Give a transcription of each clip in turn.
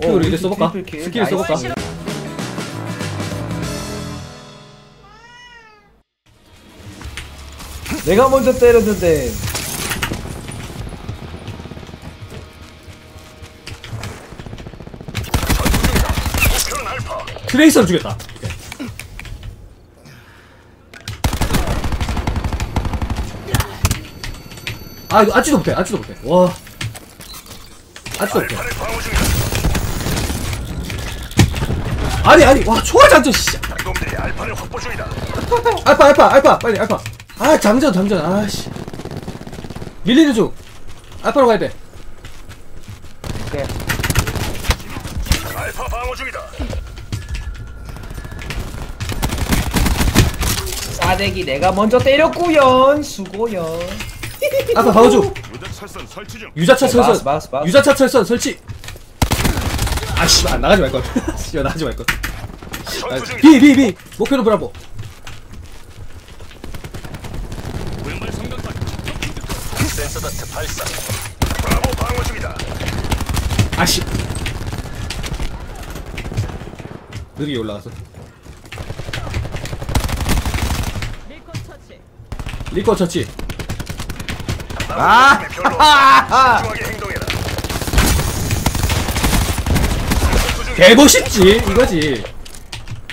큐를 이제 써볼까? 스킬 써볼까? 내가 먼저 때렸는데 트레이서를 죽였다. 아 이거 아찌도 못해 아찌도 못해 와 아찌도 못해 아니 아니 와 초월 장전 씨 놈들이 알파를 확보 중이다. 알파 알파 알파 빨리 알파 아 장전 장전 아씨 밀리는 중 알파로 가야 돼 오케이. 알파 방어 중이다. 싸대기 내가 먼저 때렸구연 수고연 알파 방어 중 유자철선 설치 중. 유자차 네, 철선. 유자차 철선 설치 아씨 안 나가지 말걸. 씨발 나가지 말걸. 전투 중이다. 비비 비. 목표는 브라보. 센서 다트 발사. 브라보 방어 중이다. 아씨. 느리게 올라가서. 리코 처치. 아! 신중하 게 행동해라. 전투 중이다. 개멋있지 이거지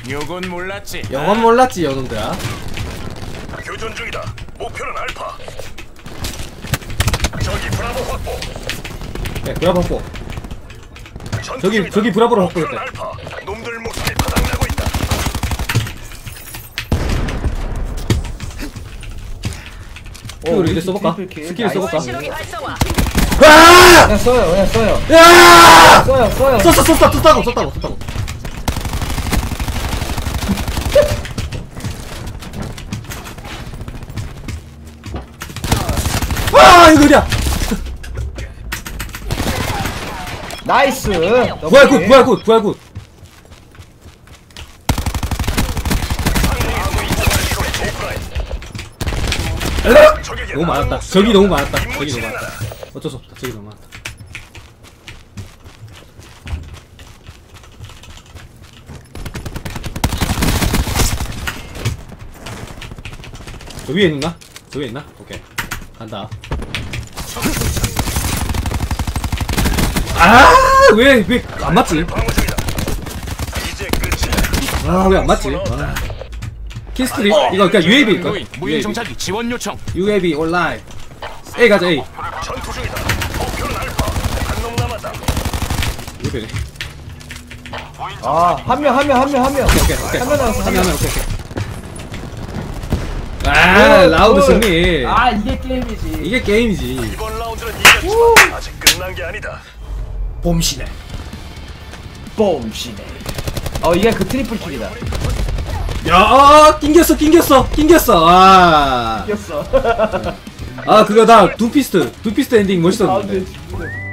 요건 몰랐지. 영원 몰랐지 여놈들아 교전 중이다. 목표는 알파. 저기 브라보 확보. 네 브라보 확보 저기-. 저기 브라보를 확보했대. 알파. 놈들 목숨이 바닥나고 있다. 큐를 이제 써볼까? 스킬. 써볼까? 아! 그냥 써요 그냥 써요. 야! 써요 써요. 썼어 썼어 썼다고 썼다고 썼다고. 아 이거 어디야? 나이스. 부활 굿 부활 굿 부활 굿. 너무 많았다. 적이 너무 많았다. 적이 너무 많았다. 어쩔 수 없다 적이 너무 저 위에 있나? 저 위에 있나? 오케이 간다 아 왜 왜 안 맞지? 아 왜 안 맞지? 아. 키스트리 이거 그냥 UAB일까? 무인 정찰기 지원 요청. UAB 온라인 A 가자 A. 전투 중이다. 목표는 알파. 한놈 남았다. UAB네 아한 명 한 명 한 명 한명. 오케이 오케이. 한 명 남았어 한명. 오케이 오케이 아 라우드 승리. 아 이게 게임이지. 이게 게임이지. 이번 라운드는 이겼지만 아직 끝난 게 아니다. 봄시네 뽐시네 어 이게 그 트리플 킬이다. 야 아, 낑겼어 낑겼어 낑겼어. 아, 이겼어 아 그거 나 두피스트 두피스트 엔딩 아 멋있었는데. 근데